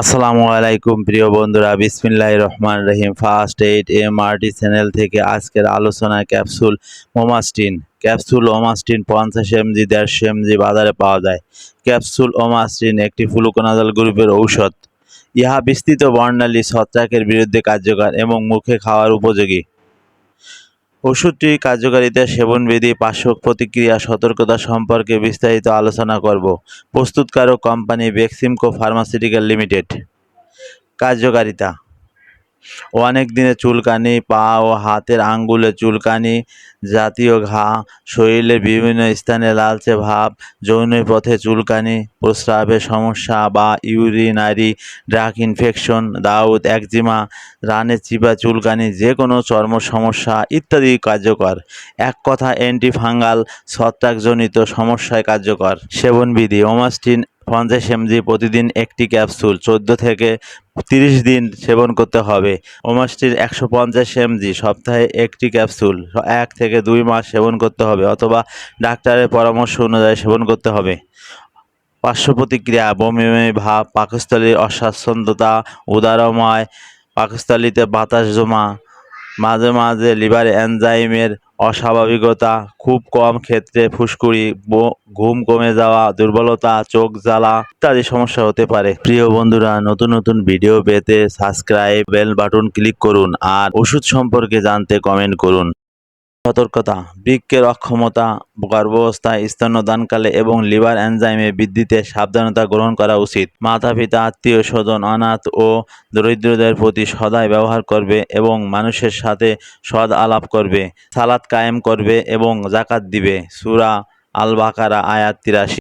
আসসালামু আলাইকুম, প্রিয় বন্ধুরা। বিসমিল্লাহ রহমান রহিম। First aid M RT channel থেকে আজকের আলোচনা ক্যাপসুল ওমাস্টিন ক্যাপসুল ওমাস্টিন পঞ্চাশ এমজি দেড়শো এমজি বাজারে পাওয়া যায়। ক্যাপসুল ওমাস্টিন একটি ফ্লুকোনাজল গ্রুপের ঔষধ। ইহা বিস্তৃত বর্ণালী ছত্রাকের বিরুদ্ধে কার্যকর এবং মুখে খাওয়ার উপযোগী। ওষুধটির কার্যকারিতা সেবনবিধি, পার্শ্ব প্রতিক্রিয়া, সতর্কতা সম্পর্কে বিস্তারিত আলোচনা করব। প্রস্তুতকারক কোম্পানি বেক্সিমকো ফার্মাসিউটিক্যাল লিমিটেড। কার্যকারিতা অনেক দিনে চুলকানি, পা ও হাতের আঙ্গুলে চুলকানি, জাতীয় ঘা শরীরের বিভিন্ন স্থানে লালচে ভাব, যৌন পথে চুলকানি প্রস্রাবের সমস্যা বা ইউরিনারি, ড্রাগ ইনফেকশন, দাউদ, একজিমা, রানে চিবা চুলকানি যে কোনো চর্ম সমস্যা ইত্যাদি কার্যকর। এক কথা, অ্যান্টিফাঙ্গাল ছত্রাকজনিত সমস্যায় কার্যকর। সেবনবিধি, ওমাস্টিন পঞ্চাশ এমজি প্রতিদিন একটি ক্যাপসুল, চোদ্দ থেকে তিরিশ দিন সেবন করতে হবে। ওমাস্টির একশো পঞ্চাশ এমজি, সপ্তাহে একটি ক্যাপসুল, এক থেকে দুই মাস সেবন করতে হবে অথবা ডাক্তারের পরামর্শ অনুযায়ী সেবন করতে হবে। পার্শ্ব প্রতিক্রিয়া, বমি বমি, ভাব, পাকস্থলীর অস্বাচ্ছন্দ্যতা উদারময়, পাকস্থলীতে বাতাস জমা মাঝে মাঝে লিভার এনজাইমের অস্বাভাবিকতা, খুব কম ক্ষেত্রে ফুসকুড়ি ঘুম কমে যাওয়া, দুর্বলতা, চোখ জ্বালা ইত্যাদি সমস্যা হতে পারে। প্রিয় বন্ধুরা, নতুন নতুন ভিডিও পেতে সাবস্ক্রাইব বেল বাটন ক্লিক করুন আর ওষুধ সম্পর্কে জানতে কমেন্ট করুন। সতর্কতা, বৃক্ষের অক্ষমতা গর্ভাবস্থায় স্তন্যদানকালে এবং লিভার এনজাইমে বৃদ্ধিতে সাবধানতা গ্রহণ করা উচিত। মাতা পিতা, আত্মীয় স্বজন, অনাথ ও দরিদ্রদের প্রতি সদায় ব্যবহার করবে এবং মানুষের সাথে সদ আলাপ করবে সালাত কায়েম করবে এবং জাকাত দিবে। সুরা আল বাকারা আয়াত তিরাশি।